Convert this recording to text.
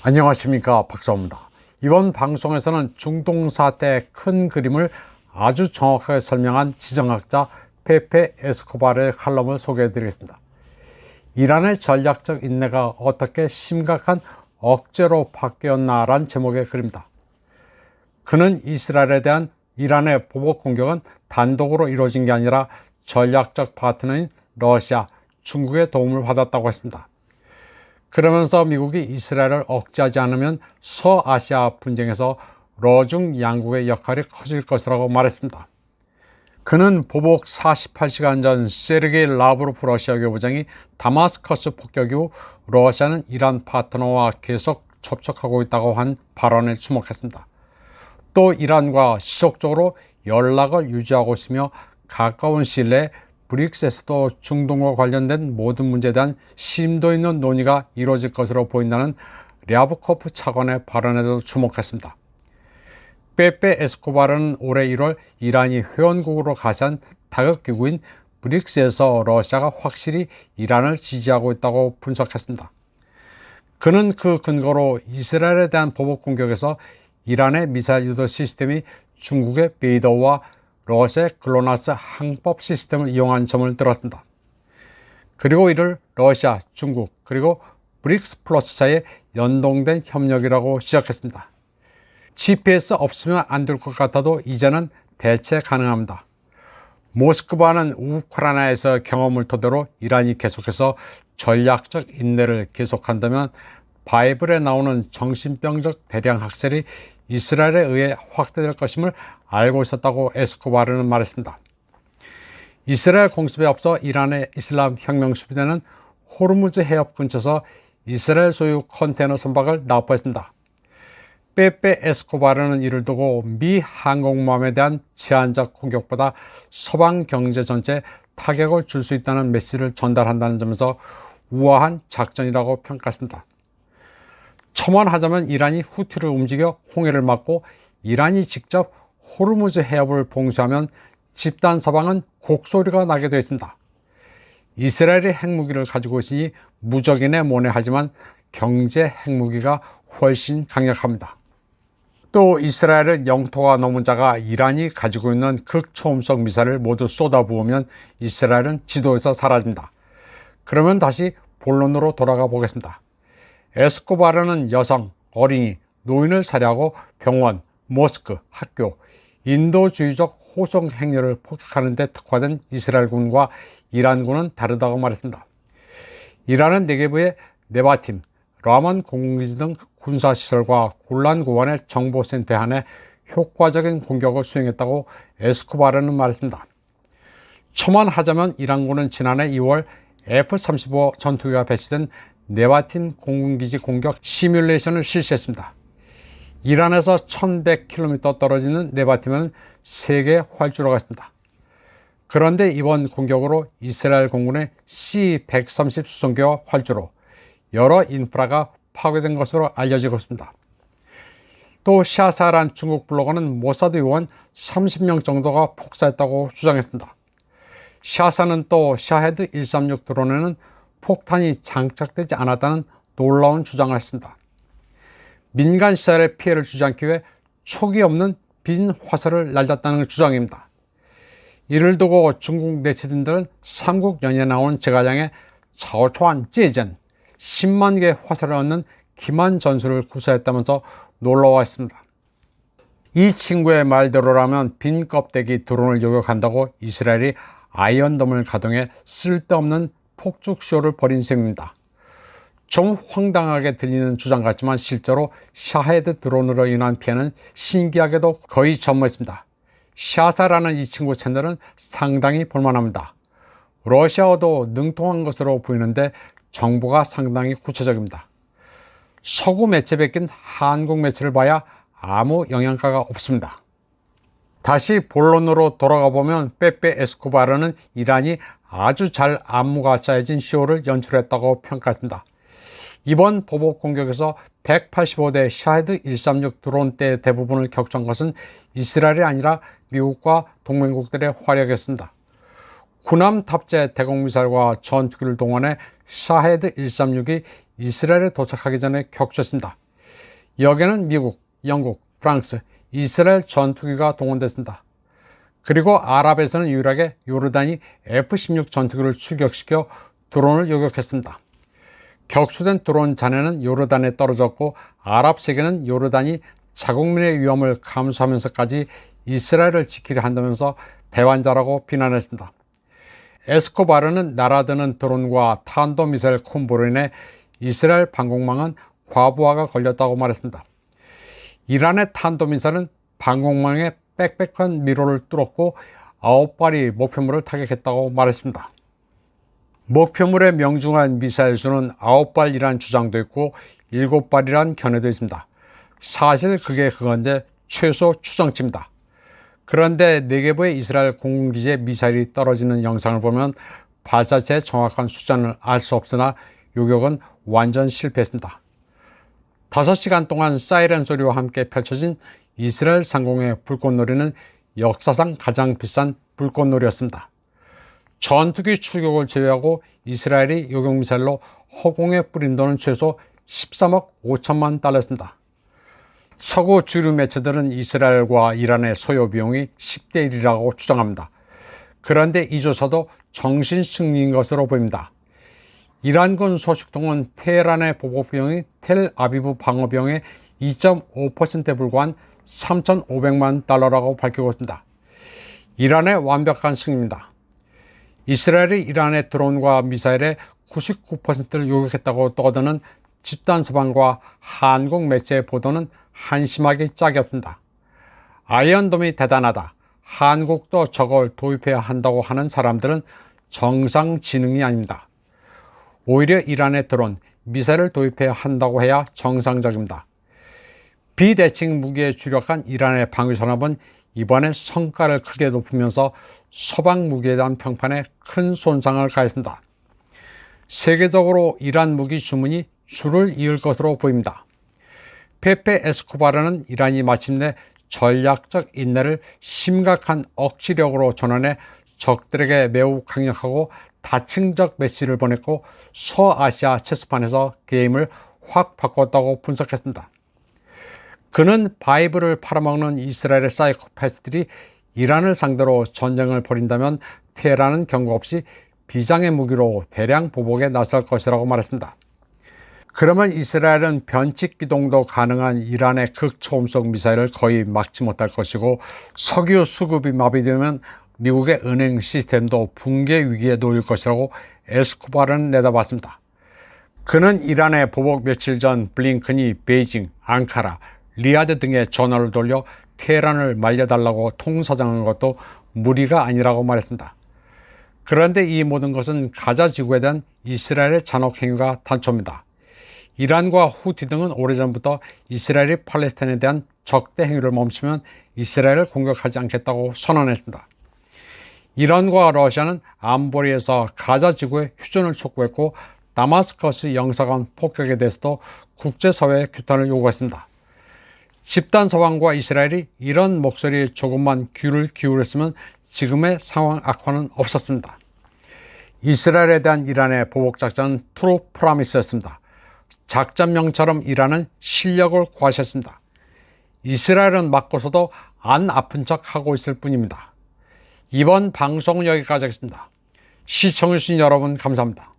안녕하십니까 박사입니다. 이번 방송에서는 중동 사태의 큰 그림을 아주 정확하게 설명한 지정학자 페페 에스코바르의 칼럼을 소개해 드리겠습니다. 이란의 전략적 인내가 어떻게 심각한 억제로 바뀌었나란 제목의 글입니다. 그는 이스라엘에 대한 이란의 보복 공격은 단독으로 이루어진 게 아니라 전략적 파트너인 러시아, 중국의 도움을 받았다고 했습니다. 그러면서 미국이 이스라엘을 억제하지 않으면 서아시아 분쟁에서 러중 양국의 역할이 커질 것이라고 말했습니다. 그는 보복 48시간 전 세르게이 라브로프 러시아 교부장이 다마스커스 폭격 이후 러시아는 이란 파트너와 계속 접촉하고 있다고 한 발언에 주목했습니다. 또 이란과 지속적으로 연락을 유지하고 있으며 가까운 시일 내에 브릭스에서도 중동과 관련된 모든 문제에 대한 심도 있는 논의가 이루어질 것으로 보인다는 랴브코프 차관의 발언에도 주목했습니다. 빼빼 에스코바르는 올해 1월 이란이 회원국으로 가세한 다극기구인 브릭스에서 러시아가 확실히 이란을 지지하고 있다고 분석했습니다. 그는 그 근거로 이스라엘에 대한 보복 공격에서 이란의 미사일 유도 시스템이 중국의 베이더와 러시아의 글로나스 항법 시스템을 이용한 점을 들었습니다. 그리고 이를 러시아, 중국, 그리고 브릭스 플러스 사이의 연동된 협력이라고 시작했습니다. GPS 없으면 안 될 것 같아도 이제는 대체 가능합니다. 모스크바는 우크라이나에서 경험을 토대로 이란이 계속해서 전략적 인내를 계속한다면 바이블에 나오는 정신병적 대량 학살이 이스라엘에 의해 확대될 것임을 알고 있었다고 에스코바르는 말했습니다. 이스라엘 공습에 앞서 이란의 이슬람 혁명 수비대는 호르무즈 해협 근처에서 이스라엘 소유 컨테이너 선박을 납포했습니다. 빼빼 에스코바르는 이를 두고 미 항공모함에 대한 제한적 공격보다 서방 경제 전체에 타격을 줄 수 있다는 메시지를 전달한다는 점에서 우아한 작전이라고 평가했습니다. 첨언하자면 이란이 후티를 움직여 홍해를 막고 이란이 직접 호르무즈 해협을 봉쇄하면 집단 서방은 곡소리가 나게 되어 있습니다. 이스라엘이 핵무기를 가지고 있으니 무적인의 모내하지만 경제 핵무기가 훨씬 강력합니다. 또 이스라엘은 영토가 넘은 자가 이란이 가지고 있는 극초음속 미사를 모두 쏟아부으면 이스라엘은 지도에서 사라집니다. 그러면 다시 본론으로 돌아가 보겠습니다. 에스코바르는 여성, 어린이, 노인을 살해하고 병원, 모스크, 학교, 인도주의적 호송 행렬을 폭격하는 데 특화된 이스라엘군과 이란군은 다르다고 말했습니다. 이란은 네게부의 네바팀, 라만 공공기지 등 군사시설과 곤란 구원의 정보센터 안에 효과적인 공격을 수행했다고 에스코바르는 말했습니다. 첨언하자면 이란군은 지난해 2월 F-35 전투기가 배치된 네바팀 공군기지 공격 시뮬레이션을 실시했습니다. 이란에서 1100km 떨어지는 네바팀은 3개 활주로가 있습니다. 그런데 이번 공격으로 이스라엘 공군의 C-130 수송기와 활주로, 여러 인프라가 파괴된 것으로 알려지고 있습니다. 또 샤사란 중국 블로거는 모사드 요원 30명 정도가 폭사했다고 주장했습니다. 샤사는 또 샤헤드 136 드론에는 폭탄이 장착되지 않았다는 놀라운 주장을 했습니다. 민간 시설에 피해를 주지 않기 위해 촉이 없는 빈 화살을 날렸다는 주장입니다. 이를 두고 중국 네티즌들은 삼국 연예에 나온 제갈량의 차오초안 찌젠 10만 개의 화살을 얻는 기만 전술을 구사했다면서 놀라워했습니다. 이 친구의 말대로라면 빈 껍데기 드론을 요격한다고 이스라엘이 아이언돔을 가동해 쓸데없는 폭죽쇼를 벌인 셈입니다. 좀 황당하게 들리는 주장 같지만 실제로 샤헤드 드론으로 인한 피해는 신기하게도 거의 전무했습니다. 샤사라는 이 친구 채널은 상당히 볼만합니다. 러시아어도 능통한 것으로 보이는데 정보가 상당히 구체적입니다. 서구 매체 베낀 한국 매체를 봐야 아무 영향가가 없습니다. 다시 본론으로 돌아가 보면 빼빼 에스코바르는 이란이 아주 잘 안무가 짜여진 쇼를 연출했다고 평가했습니다. 이번 보복 공격에서 185대 샤헤드 136 드론대 대부분을 격추한 것은 이스라엘이 아니라 미국과 동맹국들의 활약이었습니다. 군함 탑재 대공미사일과 전투기를 동원해 샤헤드 136이 이스라엘에 도착하기 전에 격추했습니다. 여기에는 미국, 영국, 프랑스, 이스라엘 전투기가 동원됐습니다. 그리고 아랍에서는 유일하게 요르단이 F-16 전투기를 출격시켜 드론을 요격했습니다. 격추된 드론 잔해는 요르단에 떨어졌고 아랍 세계는 요르단이 자국민의 위험을 감수하면서까지 이스라엘을 지키려 한다면서 배반자라고 비난했습니다. 에스코바르는 날아드는 드론과 탄도미사일 콤보로 인해 이스라엘 방공망은 과부하가 걸렸다고 말했습니다. 이란의 탄도미사일은 방공망에 빽빽한 미로를 뚫었고 9발이 목표물을 타격했다고 말했습니다. 목표물의 명중한 미사일 수는 9발이란 주장도 있고 7발이란 견해도 있습니다. 사실 그게 그건데 최소 추정치입니다. 그런데 네게부의 이스라엘 공군기지에 미사일이 떨어지는 영상을 보면 발사체의 정확한 숫자는 알 수 없으나 요격은 완전 실패했습니다. 5시간 동안 사이렌 소리와 함께 펼쳐진 이스라엘 상공의 불꽃놀이는 역사상 가장 비싼 불꽃놀이였습니다. 전투기 출격을 제외하고 이스라엘이 요격미사일로 허공에 뿌린 돈은 최소 13억 5천만 달러였습니다. 서구 주류 매체들은 이스라엘과 이란의 소요 비용이 10대 1이라고 주장합니다. 그런데 이 조사도 정신 승리인 것으로 보입니다. 이란군 소식통은 테헤란의 보복 비용이 텔 아비브 방어 비용의 2.5%에 불과한 3,500만 달러라고 밝히고 있습니다. 이란의 완벽한 승리입니다. 이스라엘이 이란의 드론과 미사일의 99%를 요격했다고 떠드는 집단 서방과 한국 매체의 보도는 한심하게 짝이 없습니다. 아이언돔이 대단하다. 한국도 저걸 도입해야 한다고 하는 사람들은 정상 지능이 아닙니다. 오히려 이란의 드론, 미사일을 도입해야 한다고 해야 정상적입니다. 비대칭 무기에 주력한 이란의 방위산업은 이번에 성과를 크게 높이면서 서방 무기에 대한 평판에 큰 손상을 가했습니다. 세계적으로 이란 무기 주문이 줄을 이을 것으로 보입니다. 페페 에스코바르는 이란이 마침내 전략적 인내를 심각한 억지력으로 전환해 적들에게 매우 강력하고 다층적 메시를 보냈고 서아시아 체스판에서 게임을 확 바꿨다고 분석했습니다. 그는 바이블을 팔아먹는 이스라엘의 사이코패스들이 이란을 상대로 전쟁을 벌인다면 테헤란은 경고 없이 비장의 무기로 대량 보복에 나설 것이라고 말했습니다. 그러면 이스라엘은 변칙 기동도 가능한 이란의 극초음속 미사일을 거의 막지 못할 것이고 석유 수급이 마비되면 미국의 은행 시스템도 붕괴 위기에 놓일 것이라고 에스코바르는 내다봤습니다. 그는 이란의 보복 며칠 전 블링컨이 베이징, 앙카라, 리아드 등에 전화를 돌려 테헤란을 말려달라고 통사장한 것도 무리가 아니라고 말했습니다. 그런데 이 모든 것은 가자 지구에 대한 이스라엘의 잔혹 행위가 단초입니다. 이란과 후티 등은 오래전부터 이스라엘이 팔레스타인에 대한 적대 행위를 멈추면 이스라엘을 공격하지 않겠다고 선언했습니다. 이란과 러시아는 안보리에서 가자 지구의 휴전을 촉구했고 다마스커스 영사관 폭격에 대해서도 국제사회의 규탄을 요구했습니다. 집단 서방과 이스라엘이 이런 목소리에 조금만 귀를 기울였으면 지금의 상황 악화는 없었습니다. 이스라엘에 대한 이란의 보복 작전은 트루 프라미스였습니다. 작전명처럼 이란은 실력을 구하셨습니다. 이스라엘은 맞고서도 안 아픈 척 하고 있을 뿐입니다. 이번 방송은 여기까지 하겠습니다. 시청해주신 여러분 감사합니다.